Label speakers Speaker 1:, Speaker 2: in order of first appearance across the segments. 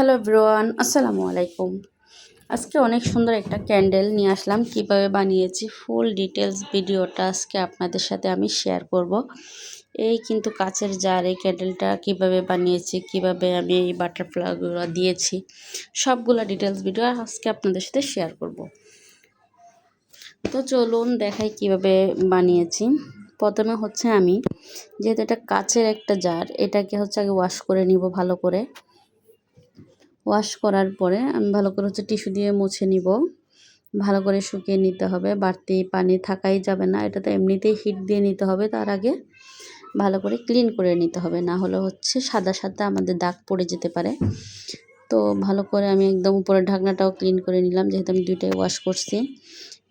Speaker 1: Hello ব্রোয়ান আসসালামু আলাইকুম। আজকে অনেক সুন্দর একটা ক্যান্ডেল নিয়ে আসলাম, কীভাবে বানিয়েছি ফুল ডিটেলস ভিডিওটা আজকে আপনাদের সাথে আমি শেয়ার করব। এই কিন্তু কাচের জার, এই ক্যান্ডেলটা কীভাবে বানিয়েছি, কীভাবে আমি এই বাটারফ্লাইগুলো দিয়েছি, সবগুলো ডিটেলস ভিডিও আজকে আপনাদের সাথে শেয়ার করব। তো চলুন দেখাই কীভাবে বানিয়েছি। প্রথমে হচ্ছে আমি, যেহেতু এটা কাচের একটা জার, এটাকে হচ্ছে আগে ওয়াশ করে নিব ভালো করে। ওয়াশ করার পরে আমি ভালো করে হচ্ছে টিস্যু দিয়ে মুছে নিব। ভালো করে শুকিয়ে নিতে হবে, বাড়তি পানি থাকাই যাবে না এটা তো এমনিতেই হিট দিয়ে নিতে হবে, তার আগে ভালো করে ক্লিন করে নিতে হবে, না হলে হচ্ছে সাদা সাদা আমাদের দাগ পড়ে যেতে পারে। তো ভালো করে আমি একদম উপরের ঢাকনাটাও ক্লিন করে নিলাম, যেহেতু আমি দুইটাই ওয়াশ করছি।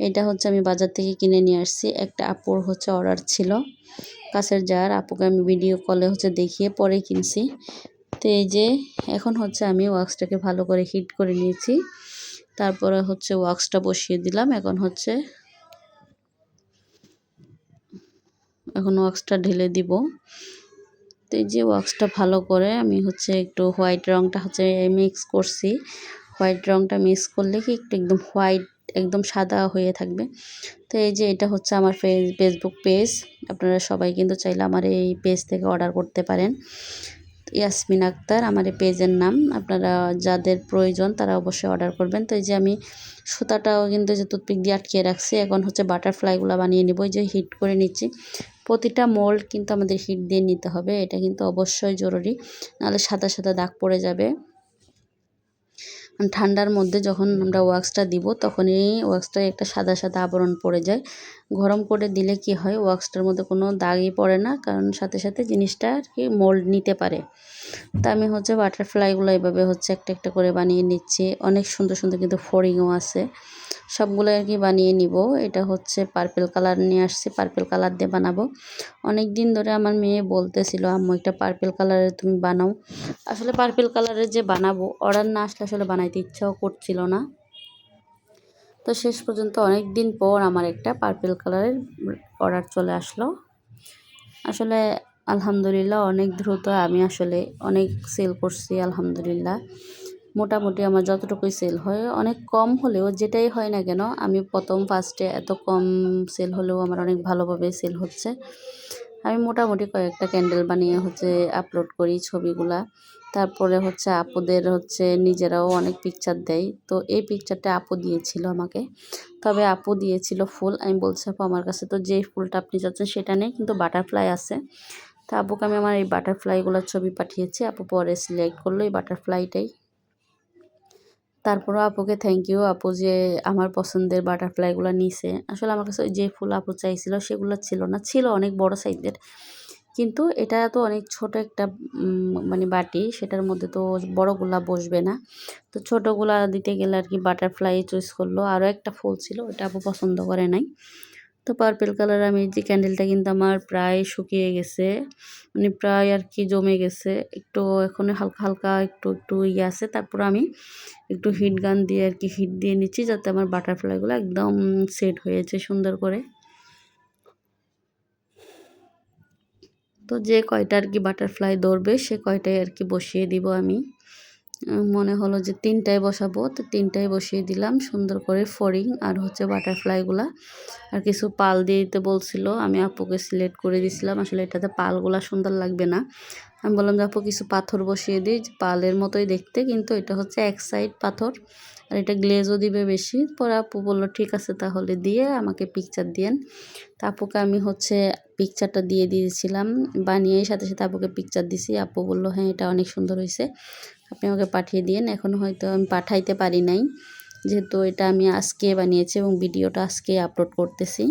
Speaker 1: এটা হচ্ছে আমি বাজার থেকে কিনে নিয়ে আসছি, একটা আপুর হচ্ছে অর্ডার ছিল। কাছের যার, আপুকে আমি ভিডিও কলে হচ্ছে দেখিয়ে পরে কিনছি। তো এই যে, এখন হচ্ছে আমি ওয়াক্সটাকে ভালো করে হিট করে নিয়েছি। তারপরে হচ্ছে ওয়াক্সটা বসিয়ে দিলাম। এখন হচ্ছে এখন ওয়াক্সটা ঢেলে দিব। তো এই যে ওয়াক্সটা ভালো করে আমি হচ্ছে একটু হোয়াইট রঙটা হচ্ছে মিক্স করছি। হোয়াইট রঙটা মিক্স করলে কি একটু একদম হোয়াইট, একদম সাদা হয়ে থাকবে। তো এই যে এটা হচ্ছে আমার ফেসবুক পেজ আপনারা সবাই কিন্তু চাইলে আমার এই পেজ থেকে অর্ডার করতে পারেন। ইয়াসমিন আক্তার, আমার এই পেজের নাম। আপনারা যাদের প্রয়োজন তারা অবশ্যই অর্ডার করবেন। তো এই যে আমি সুতাটাও কিন্তু যে টুথপিক দিয়ে আটকিয়ে রাখছি, এখন হচ্ছে বাটারফ্লাইগুলো বানিয়ে নিব যে হিট করে নিচ্ছি। প্রতিটা মোল্ড কিন্তু আমাদের হিট দিয়ে নিতে হবে, এটা কিন্তু অবশ্যই জরুরি। নাহলে সাদা সাদা দাগ পড়ে যাবে। ঠান্ডার মধ্যে যখন আমরা ওয়াক্সটা দিব, তখনই ওয়াক্সটা একটা সাদা সাদা আবরণ পড়ে যায়। গরম করে দিলে কি হয়, ওয়াক্সটার মধ্যে কোনো দাগই পড়ে না, কারণ সাথে সাথে জিনিসটা আর কি মোল্ড নিতে পারে। তা আমি হচ্ছে বাটারফ্লাইগুলো এভাবে হচ্ছে একটা একটা করে বানিয়ে নিচ্ছি। অনেক সুন্দর সুন্দর কিন্তু ফড়িংও আছে। সবগুলো আর কি বানিয়ে নিব। এটা হচ্ছে পার্পেল কালার নিয়ে আসছি পার্পেল কালার দিয়ে বানাবো। অনেক দিন ধরে আমার মেয়ে বলতেছিল, আম্মু, একটা পার্পেল কালারের তুমি বানাও। আসলে পার্পেল কালারের যে বানাবো অর্ডার না আসলে আসলে বানাইতে ইচ্ছাও করছিল না। তো শেষ পর্যন্ত অনেক দিন পর আমার একটা পার্পেল কালারের অর্ডার চলে আসলো। আসলে আলহামদুলিল্লাহ অনেক দ্রুত আমি আসলে অনেক সেল করছি, আলহামদুলিল্লাহ। মোটামুটি আমার যতটুকুই সেল হয়, অনেক কম হলেও যেটাই হয় না কেন, আমি প্রথম ফার্স্টে এত কম সেল হলেও আমার অনেক ভালোভাবে সেল হচ্ছে। আমি মোটামুটি কয়েকটা ক্যান্ডেল বানিয়ে হচ্ছে আপলোড করি ছবিগুলা। তারপরে হচ্ছে আপুদের হচ্ছে নিজেরাও অনেক পিকচার দেয়। তো এই পিকচারটা আপু দিয়েছিল আমাকে। তবে আপু দিয়েছিল ফুল। আমি বলছি, আপু, আমার কাছে তো যে ফুলটা আপনি চাচ্ছেন সেটা নেই, কিন্তু বাটারফ্লাই আছে। তো আপুকে আমি আমার এই বাটারফ্লাইগুলোর ছবি পাঠিয়েছি। আপু পরে সিলেক্ট করল এই বাটারফ্লাইটাই তারপরও আপুকে থ্যাংক ইউ আপু যে আমার পছন্দের বাটারফ্লাইগুলো নিছে। আসলে আমার কাছে যে ফুল আপু চাইছিল সেগুলো ছিল না, ছিল অনেক বড় সাইজের কিন্তু এটা তো অনেক ছোট একটা মানে বাটি, সেটার মধ্যে তো বড়গুলা বসবে না। তো ছোটোগুলা দিতে গেলে আর কি বাটারফ্লাই চুজ করল। আরও একটা ফুল ছিল ওটা আপু পছন্দ করে নাই। তো পার্পেল কালার আমি যে ক্যান্ডেলটা কিন্তু আমার প্রায় শুকিয়ে গেছে। মানে প্রায় আর কি জমে গেছে। একটু এখন হালকা হালকা একটু একটু ইয়ে আছে। তারপর আমি একটু হিট গান দিয়ে আর কি হিট দিয়ে নিচ্ছি যাতে আমার বাটারফ্লাইগুলো একদম সেট হয়েছে সুন্দর করে। তো যে কয়টা আর কি বাটারফ্লাই ধরবে সে কয়টাই আর কি বসিয়ে দিব আমি। মনে হলো যে তিনটায় বসাবো, তো তিনটায় বসিয়ে দিলাম। সুন্দর করে ফরিং আর হচ্ছে বাটারফ্লাইগুলা আর কিছু পাল দিয়ে দিতে বলছিল, আমি আপুকে সিলেক্ট করে দিছিলাম। আসলে এটাতে পালগুলা সুন্দর লাগবে না। আমি বললাম যে আপু, কিছু পাথর বসিয়ে দিই, পালের মতোই দেখতে, কিন্তু এটা হচ্ছে এক সাইড পাথর। আর এটা গ্লেজও দিবে বেশি। পরে আপু বলল, ঠিক আছে, তাহলে দিয়ে আমাকে পিকচার দিয়েন। তা আপুকে আমি হচ্ছে পিকচারটা দিয়ে দিয়েছিলাম। বানিয়ে সাথে সাথে আপুকে পিকচার দিছি। আপু বলল হ্যাঁ এটা অনেক সুন্দর হয়েছে। আপনি আমাকে পাঠিয়ে দিন এখন হয়তো আমি পাঠাইতে পারি নাই। যেহেতু এটা আমি আজকে বানিয়েছি এবং ভিডিওটা আজকে আপলোড করতেছি।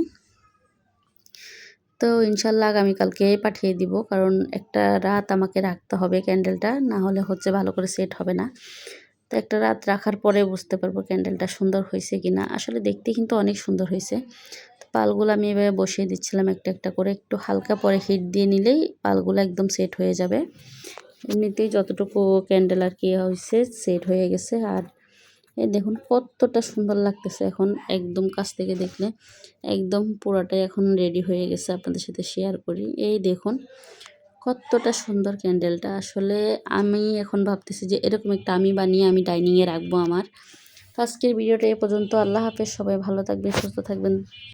Speaker 1: তো ইনশাল্লাহ আগামীকালকে পাঠিয়ে দিব। কারণ একটা রাত আমাকে রাখতে হবে ক্যান্ডেলটা না হলে হচ্ছে ভালো করে সেট হবে না। তো একটা রাত রাখার পরে বুঝতে পারব ক্যান্ডেলটা সুন্দর হয়েছে কি না আসলে দেখতে কিন্তু অনেক সুন্দর হয়েছে। পালগুলো আমি এভাবে বসিয়ে দিচ্ছিলাম একটা একটা করে। একটু হালকা পরে হিট দিয়ে নিলেই পালগুলো একদম সেট হয়ে যাবে। এমনিতেই যতটুকু ক্যান্ডেল আর কি হয়েছে সেট হয়ে গেছে। আর এই দেখুন কতটা সুন্দর লাগতেছে এখন একদম কাছ থেকে দেখলে। একদম পুরোটাই এখন রেডি হয়ে গেছে আপনাদের সাথে শেয়ার করি। এই দেখুন কতটা সুন্দর ক্যান্ডেলটা। আসলে আমি এখন ভাবতেছি যে এরকম একটা আমি বানিয়ে আমি ডাইনিংয়ে রাখব আমার। আজকের ভিডিওটা এ পর্যন্ত। আল্লাহ হাফেজ। সবাই ভালো থাকবেন, সুস্থ থাকবেন।